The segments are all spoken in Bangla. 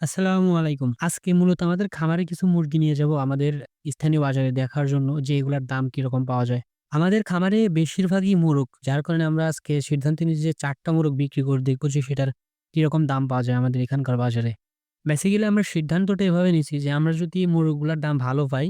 আসসালামু আলাইকুম। আজকে মূলত আমাদের খামারে কিছু মুরগি নিয়ে যাব আমাদের স্থানীয় বাজারে দেখার জন্য যে এগুলার দাম কীরকম পাওয়া যায়। আমাদের খামারে বেশিরভাগই মোরগ। যার কারণে আমরা আজকে সিদ্ধান্ত নিয়েছি যে ৪ টা মোরগ বিক্রি করে দেখব যে সেটার কীরকম দাম পাওয়া যায় আমাদের এখানকার বাজারে। বেসিক্যালি আমরা সিদ্ধান্তটা এভাবে নিছি যে আমরা যদি মোরগগুলার দাম ভালো পাই,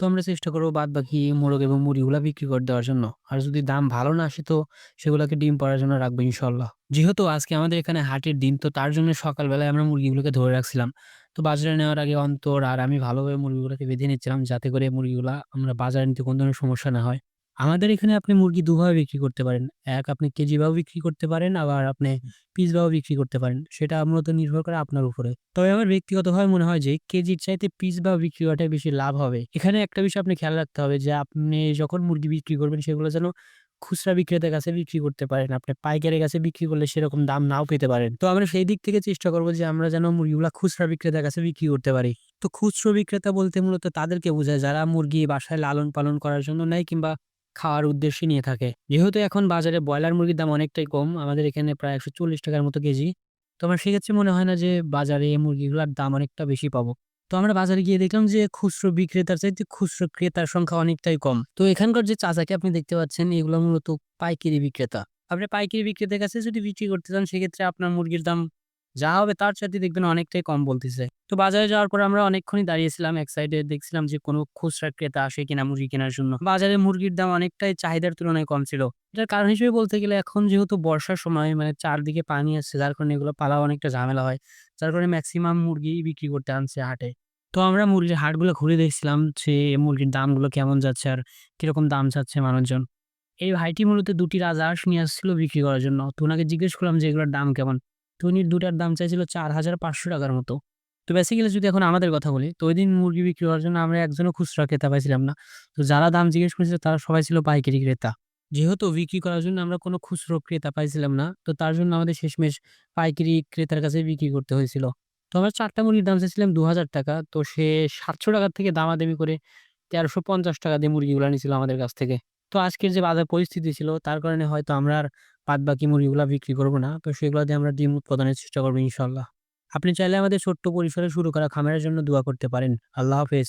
তো আমরা চেষ্টা বাদ বাকি মোরগ এবং মুড়িগুলা বিক্রি করে দেওয়ার জন্য। আর যদি দাম ভালো না আসে তো সেগুলোকে ডিম পাড়ার জন্য রাখব ইনশাল্লাহ যেহেতু আজকে আমাদের এখানে হাটের দিন, তো তার জন্য সকালবেলায় আমরা মুরগিগুলোকে ধরে রাখছিলাম। তো বাজারে নেওয়ার আগে অন্তর আর আমি ভালোভাবে মুরগিগুলোকে বেঁধে নিচ্ছিলাম যাতে করে মুরগিগুলা আমরা বাজারে নিতে কোনো ধরনের সমস্যা না হয়। আমাদের এখানে আপনি মুরগি দুভাবে বিক্রি করতে পারেন। এক আপনি কেজি ভাবেও বিক্রি করতে পারেন, আবার আপনি পিস ভাবেও বিক্রি করতে পারেন। সেটা মূলত নির্ভর করে আপনার উপরে। তবে আমার ব্যক্তিগতভাবে মনে হয় যে কেজির চাইতে পিস ভাবে বিক্রি করাটাই বেশি লাভ হবে। এখানে একটা বিষয় আপনি খেয়াল রাখতে হবে যে আপনি যখন মুরগি বিক্রি করবেন সেগুলো যেন খুচরা বিক্রেতার কাছে বিক্রি করতে পারেন। আপনি পাইকারের কাছে বিক্রি করলে সেরকম দাম নাও পেতে পারেন। তো আমরা সেই দিক থেকে চেষ্টা করব যে আমরা যেন মুরগিগুলা খুচরা বিক্রেতার কাছে বিক্রি করতে পারি। তো খুচরো বিক্রেতা বলতে মূলত তাদেরকে বোঝায় যারা মুরগি বাসায় লালন-পালন করার জন্য নেয় কিংবা খাওয়ার উদ্দেশ্যে নিয়ে থাকে। যেহেতু এখন বাজারে ব্রয়লার মুরগির দাম অনেকটাই কম, আমাদের এখানে প্রায় ৳১৪০ র মতো কেজি। তো আমার সেক্ষেত্রে মনে হয় না যে বাজারে এই মুরগিগুলার দাম অনেকটা বেশি পাবো। তো আমরা বাজারে গিয়ে দেখলাম যে খুচরো বিক্রেতার চাইতে খুচরো ক্রেতার সংখ্যা অনেকটাই কম। তো এখানকার যে চাচাকে আপনি দেখতে পাচ্ছেন এগুলো মূলত পাইকারি বিক্রেতা। আপনি পাইকারি বিক্রেতার কাছে যদি বিক্রি করতে চান সেক্ষেত্রে আপনার মুরগির দাম যা হবে তার চাইতে দেখবেন অনেকটাই কম বলতেছে। তো বাজারে যাওয়ার পর আমরা অনেকক্ষণই দাঁড়িয়েছিলাম। এক সাইডে দেখছিলাম যে কোনো খুচরা ক্রেতা আসে কিনা মুরগি কেনার জন্য। বাজারে মুরগির দাম অনেকটাই চাহিদার তুলনায় কম ছিল। এটার কারণ হিসেবে বলতে গেলে এখন যেহেতু বর্ষার সময় মানে চারদিকে পানি আসছে, যার কারণে এগুলো পালা অনেকটা ঝামেলা হয়। যার কারণে ম্যাক্সিমাম মুরগি বিক্রি করতে আনছে হাটে। তো আমরা মুরগির হাটগুলো ঘুরে দেখছিলাম যে মুরগির দামগুলো কেমন যাচ্ছে আর কীরকম দাম চাচ্ছে মানুষজন। এই ভাইটি মূলত ২ টি রাজহাঁস নিয়ে আসছিল বিক্রি করার জন্য। তো ওনাকে জিজ্ঞেস করলাম যে এগুলোর দাম কেমন? তো উনি ২ টার দাম চাইছিল ৳৪,৫০০ র মতো। তো বেসিক্যালি যদি এখন আমাদের কথা বলি, তো ওই দিন মুরগি বিক্রি করার জন্য আমরা একজনও খুচরা ক্রেতা পাইছিলাম না। তো যারা দাম জিজ্ঞেস করেছিল তারা সবাই ছিল পাইকারি ক্রেতা। যেহেতু বিক্রি করার জন্য আমরা কোনো খুচরো ক্রেতা পাইছিলাম না, তো তার জন্য আমাদের শেষমেষ পাইকারি ক্রেতার কাছে বিক্রি করতে হয়েছিল। তো আমরা চারটা মুরগির দাম চাইছিলাম ৳২,০০০ তো সে ৳৭০০ থেকে দামাদামি করে ৳১৩৫০ দিয়ে মুরগিগুলো নিছিল আমাদের কাছ থেকে। তো আজকের যে বাজার পরিস্থিতি ছিল, তার কারণে হয়তো আমরা আর বাদবাকি মুরগিগুলা বিক্রি করব না। তো সেগুলো দিয়ে আমরা ডিম উৎপাদনের চেষ্টা করব ইনশাল্লাহ আপনি চাইলে আমাদের ছোট্ট পরিসরে শুরু করা খামারের জন্য দোয়া করতে পারেন। আল্লাহ হাফেজ।